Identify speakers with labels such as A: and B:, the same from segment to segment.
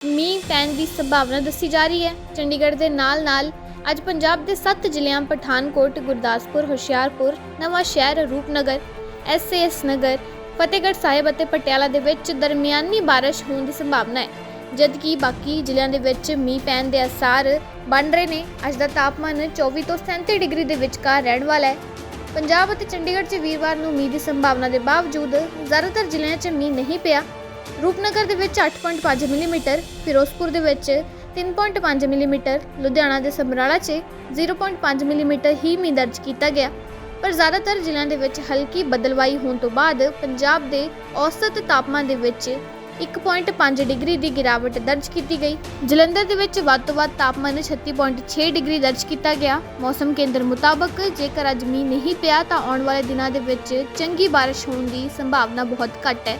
A: ਮੀਂਹ ਪੈਣ ਦੀ ਸੰਭਾਵਨਾ ਦੱਸੀ ਜਾ ਰਹੀ ਹੈ। ਚੰਡੀਗੜ੍ਹ ਦੇ ਨਾਲ-ਨਾਲ ਅੱਜ ਪੰਜਾਬ ਦੇ 7 ਜ਼ਿਲ੍ਹਿਆਂ Pathankot, Gurdaspur, Hoshiarpur, Nawanshahr, Rupnagar, S A S Nagar, Fatehgarh Sahib ਅਤੇ ਪਟਿਆਲਾ ਦੇ ਵਿੱਚ ਦਰਮਿਆਨੀ ਬਾਰਿਸ਼ ਹੋਣ ਦੀ ਸੰਭਾਵਨਾ ਹੈ। ਜਦਕਿ ਬਾਕੀ ਜ਼ਿਲ੍ਹਿਆਂ ਦੇ ਵਿੱਚ ਮੀਂਹ ਪੈਣ ਦੇ ਅਸਾਰ ਬਣ ਰਹੇ ਨੇ ਅੱਜ ਦਾ ਤਾਪਮਾਨ 24 ਤੋਂ 37 ਡਿਗਰੀ ਦੇ ਵਿਚਕਾਰ ਰਹਿਣ ਵਾਲਾ ਹੈ। ਪੰਜਾਬ ਅਤੇ ਚੰਡੀਗੜ੍ਹ 'ਚ ਵੀਰਵਾਰ ਨੂੰ ਮੀਂਹ ਦੀ ਸੰਭਾਵਨਾ ਦੇ ਬਾਵਜੂਦ ਜ਼ਿਆਦਾਤਰ ਜ਼ਿਲ੍ਹਿਆਂ 'ਚ ਮੀਂਹ ਨਹੀਂ ਪਿਆ। ਰੂਪਨਗਰ ਦੇ ਵਿੱਚ 8.5 ਮਿਲੀਮੀਟਰ, ਫਿਰੋਜ਼ਪੁਰ ਦੇ ਵਿੱਚ 3.5 ਮਿਲੀਮੀਟਰ, ਲੁਧਿਆਣਾ ਦੇ ਸਮਰਾਲਾ 'ਚ 0.5 ਮਿਲੀਮੀਟਰ ਹੀ ਮੀਂਹ ਦਰਜ ਕੀਤਾ ਗਿਆ। ਪਰ ਜ਼ਿਆਦਾਤਰ ਜ਼ਿਲ੍ਹਿਆਂ ਦੇ ਵਿੱਚ ਹਲਕੀ ਬਦਲਵਾਈ ਹੋਣ ਤੋਂ ਬਾਅਦ ਪੰਜਾਬ ਦੇ ਔਸਤ ਤਾਪਮਾਨ ਦੇ ਵਿੱਚ 1.5 ਡਿਗਰੀ ਦੀ ਗਿਰਾਵਟ ਦਰਜ ਕੀਤੀ ਗਈ। ਜਲੰਧਰ ਦੇ ਵਿੱਚ ਵੱਧ ਤੋਂ ਵੱਧ ਤਾਪਮਾਨ 36.6 ਡਿਗਰੀ ਦਰਜ ਕੀਤਾ ਗਿਆ। ਮੌਸਮ ਕੇਂਦਰ ਮੁਤਾਬਕ ਜੇਕਰ ਅੱਜ ਮੀਂਹ ਨਹੀਂ ਪਿਆ ਤਾਂ ਆਉਣ ਵਾਲੇ ਦਿਨਾਂ ਦੇ ਵਿੱਚ ਚੰਗੀ ਬਾਰਿਸ਼ ਹੋਣ ਦੀ ਸੰਭਾਵਨਾ ਬਹੁਤ ਘੱਟ ਹੈ।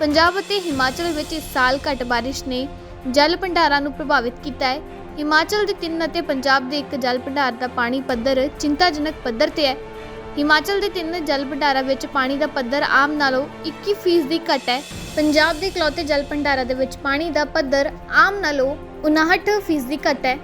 A: ਪੰਜਾਬ ਅਤੇ ਹਿਮਾਚਲ ਵਿੱਚ ਇਸ ਸਾਲ ਘੱਟ ਬਾਰਿਸ਼ ਨੇ ਜਲ ਭੰਡਾਰਾਂ ਨੂੰ ਪ੍ਰਭਾਵਿਤ ਕੀਤਾ ਹੈ। ਹਿਮਾਚਲ ਦੇ ਤਿੰਨ ਅਤੇ ਪੰਜਾਬ ਦੇ ਇੱਕ ਜਲ ਭੰਡਾਰ ਦਾ ਪਾਣੀ ਪੱਧਰ ਚਿੰਤਾਜਨਕ ਪੱਧਰ ਤੇ ਹੈ। ਹਿਮਾਚਲ ਦੇ ਤਿੰਨ ਜਲ ਭੰਡਾਰਾਂ ਵਿੱਚ ਪਾਣੀ ਦਾ ਪੱਧਰ ਆਮ ਨਾਲੋਂ 21% ਘੱਟ ਹੈ। ਪੰਜਾਬ ਦੇ ਇਕਲੌਤੇ ਜਲ ਭੰਡਾਰਾਂ ਦੇ ਵਿੱਚ ਪਾਣੀ ਦਾ ਪੱਧਰ ਆਮ ਨਾਲੋਂ 59% ਘੱਟ ਹੈ।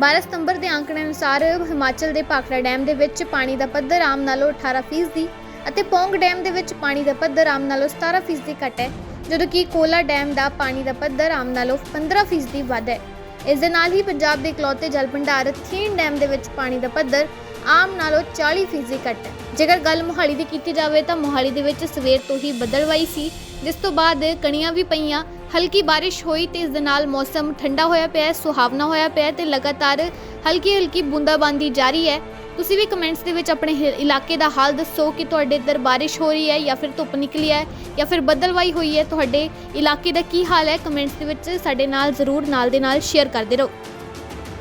A: 12 ਸਤੰਬਰ ਦੇ ਅੰਕੜੇ ਅਨੁਸਾਰ ਹਿਮਾਚਲ ਦੇ ਭਾਖੜਾ ਡੈਮ ਦੇ ਵਿੱਚ ਪਾਣੀ ਦਾ ਪੱਧਰ ਆਮ ਨਾਲੋਂ 18% ਅਤੇ ਪੌਂਗ ਡੈਮ ਦੇ ਵਿੱਚ ਪਾਣੀ ਦਾ ਪੱਧਰ ਆਮ ਨਾਲੋਂ 17% ਘੱਟ ਹੈ, ਜਦੋਂ ਕਿ ਕੋਲਾ ਡੈਮ ਦਾ ਪਾਣੀ ਦਾ ਪੱਧਰ ਆਮ ਨਾਲੋਂ 15% ਵੱਧ ਹੈ। ਇਸ ਦੇ ਨਾਲ ਹੀ ਪੰਜਾਬ ਦੇ ਇਕਲੌਤੇ ਜਲ ਭੰਡਾਰ ਥੀਨ ਡੈਮ ਦੇ ਵਿੱਚ ਪਾਣੀ ਦਾ ਪੱਧਰ ਆਮ ਨਾਲੋਂ 40% ਘੱਟ ਹੈ। ਜੇਕਰ ਗੱਲ ਮੋਹਾਲੀ ਦੀ ਕੀਤੀ ਜਾਵੇ ਤਾਂ ਮੋਹਾਲੀ ਦੇ ਵਿੱਚ ਸਵੇਰ ਤੋਂ ਹੀ ਬੱਦਲਵਾਈ ਸੀ, ਜਿਸ ਤੋਂ ਬਾਅਦ ਕਣੀਆਂ ਵੀ ਪਈਆਂ, ਹਲਕੀ ਬਾਰਿਸ਼ ਹੋਈ ਤੇ ਇਸ ਦੇ ਨਾਲ ਮੌਸਮ ਠੰਡਾ ਹੋਇਆ ਪਿਆ, ਸੁਹਾਵਣਾ ਹੋਇਆ ਪਿਆ ਹੈ ਤੇ ਲਗਾਤਾਰ ਹਲਕੀ ਹਲਕੀ ਬੂੰਦਾਬਾਂਦੀ ਜਾਰੀ ਹੈ। ਤੁਸੀਂ ਵੀ ਕਮੈਂਟਸ ਦੇ ਵਿੱਚ ਆਪਣੇ ਇਲਾਕੇ ਦਾ ਹਾਲ ਦੱਸੋ ਕਿ ਤੁਹਾਡੇ ਇੱਧਰ ਬਾਰਿਸ਼ ਹੋ ਰਹੀ ਹੈ ਜਾਂ ਫਿਰ ਧੁੱਪ ਨਿਕਲੀ ਹੈ ਜਾਂ ਫਿਰ ਬੱਦਲਵਾਈ ਹੋਈ ਹੈ। ਤੁਹਾਡੇ ਇਲਾਕੇ ਦਾ ਕੀ ਹਾਲ ਹੈ? ਕਮੈਂਟਸ ਦੇ ਵਿੱਚ ਸਾਡੇ ਨਾਲ ਜ਼ਰੂਰ ਨਾਲ ਦੇ ਨਾਲ ਸ਼ੇਅਰ ਕਰਦੇ ਰਹੋ।